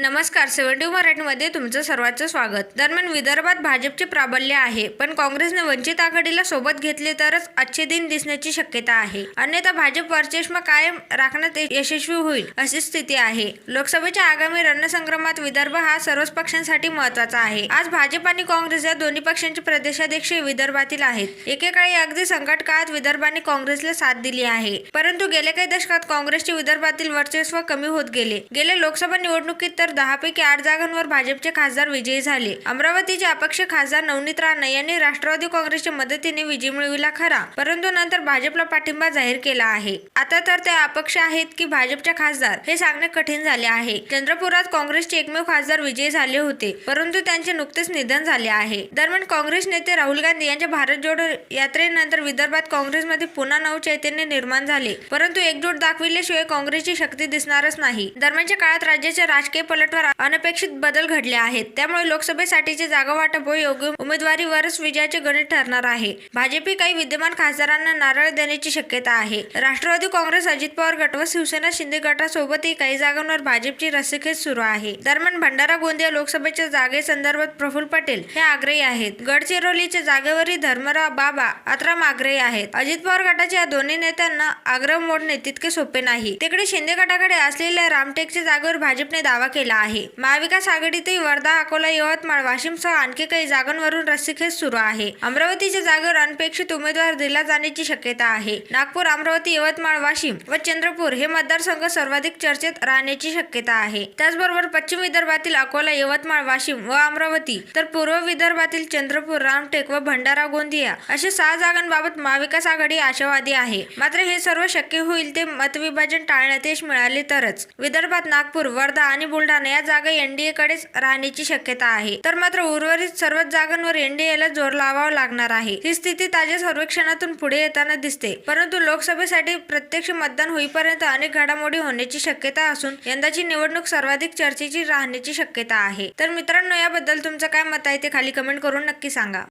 नमस्कार सेव्हन्टी मराठीमध्ये तुमचं सर्वांचं स्वागत. दरम्यान विदर्भात भाजपचे प्राबल्य आहे पण काँग्रेसने वंचित आघाडीला सोबत घेतले तरच अच्छे दिन दिसण्याची शक्यता आहे. अन्यथा भाजप वर्चस्व कायम राखण्यात यशस्वी होईल अशी स्थिती आहे. लोकसभेच्या आगामी रणसंग्रामात विदर्भ हा सर्वच पक्षांसाठी महत्त्वाचा आहे. आज भाजप आणि काँग्रेस या दोन्ही पक्षांचे प्रदेशाध्यक्ष विदर्भातील आहेत. एकेकाळी अगदी संकट काळात विदर्भाने काँग्रेसला साथ दिली आहे. परंतु गेल्या काही दशकात काँग्रेसचे विदर्भातील वर्चस्व कमी होत गेले. गेल्या लोकसभा निवडणुकीत तर दहापैकी आठ जागांवर भाजपचे खासदार विजयी झाले. अमरावतीचे अपक्ष खासदार नवनीत राणे यांनी राष्ट्रवादी काँग्रेसच्या मदतीने विजय मिळविला खरा परंतु नंतर भाजपला पाठिंबा जाहीर केला आहे. आता तर ते अपक्ष आहेत की भाजपच्या खासदार हे सांगणे कठीण झाले आहे. चंद्रपुरात काँग्रेसचे एकमेव खासदार विजयी झाले होते परंतु त्यांचे नुकतेच निधन झाले आहे. दरम्यान काँग्रेस नेते राहुल गांधी यांच्या भारत जोडो यात्रेनंतर विदर्भात काँग्रेसमध्ये पुन्हा नव चैतन्य निर्माण झाले परंतु एकजूट दाखविल्याशिवाय काँग्रेसची शक्ती दिसणारच नाही. दरम्यानच्या काळात राज्याच्या राजकीय पलटवार अनपेक्षित बदल घडले आहेत. त्यामुळे लोकसभेसाठीचे जागा वाटप व योग्य उमेदवारीवरच विजयाचे गणित ठरणार आहे. भाजपी काही विद्यमान खासदारांना नारळ देण्याची शक्यता आहे. राष्ट्रवादी काँग्रेस अजित पवार गट व शिवसेना शिंदे गटासोबतही काही जागांवर भाजपची रस्सीखेच सुरू आहे. दरम्यान भंडारा गोंदिया लोकसभेच्या जागेसंदर्भात प्रफुल्ल पटेल हे आग्रही आहेत. गडचिरोलीच्या जागेवरही धर्मराव बाबा अत्राम आग्रही आहेत. अजित पवार गटाच्या या दोन्ही नेत्यांना आग्रह मोडणे तितके सोपे नाही. तिकडे शिंदे गटाकडे असलेल्या रामटेकच्या जागेवर भाजपने दावा केला आहे. महाविकास आघाडीतही वर्धा अकोला यवतमाळ वाशिमसह आणखी काही जागांवरून रस्सीखेच सुरू आहे. अमरावतीच्या जागेवर अनपेक्षित उमेदवार दिला जाण्याची शक्यता आहे. नागपूर अमरावती यवतमाळ वाशिम व चंद्रपूर हे मतदारसंघ सर्वाधिक चर्चेत राहण्याची शक्यता आहे. त्याचबरोबर पश्चिम विदर्भातील अकोला यवतमाळ वाशिम व अमरावती तर पूर्व विदर्भातील चंद्रपूर रामटेक व भंडारा गोंदिया अशा सहा जागांबाबत महाविकास आघाडी आशावादी आहे. मात्र हे सर्व शक्य होईल ते मतविभाजन टाळण्यात यश मिळाले तरच. विदर्भात नागपूर वर्धा आणि बुलढाणा या जागा एनडीए कडेच राहण्याची शक्यता आहे. तर मात्र उर्वरित सर्वच जागांवर एनडीएला जोर लावावा लागणार आहे. ही स्थिती ताज्या सर्वेक्षणातून पुढे येताना दिसते. परंतु लोकसभेसाठी प्रत्यक्ष मतदान होईपर्यंत अनेक घडामोडी होण्याची शक्यता असून यंदाची निवडणूक सर्वाधिक चर्चेची राहण्याची शक्यता आहे. तर मित्रांनो याबद्दल तुमचं काय मत आहे ते खाली कमेंट करून नक्की सांगा.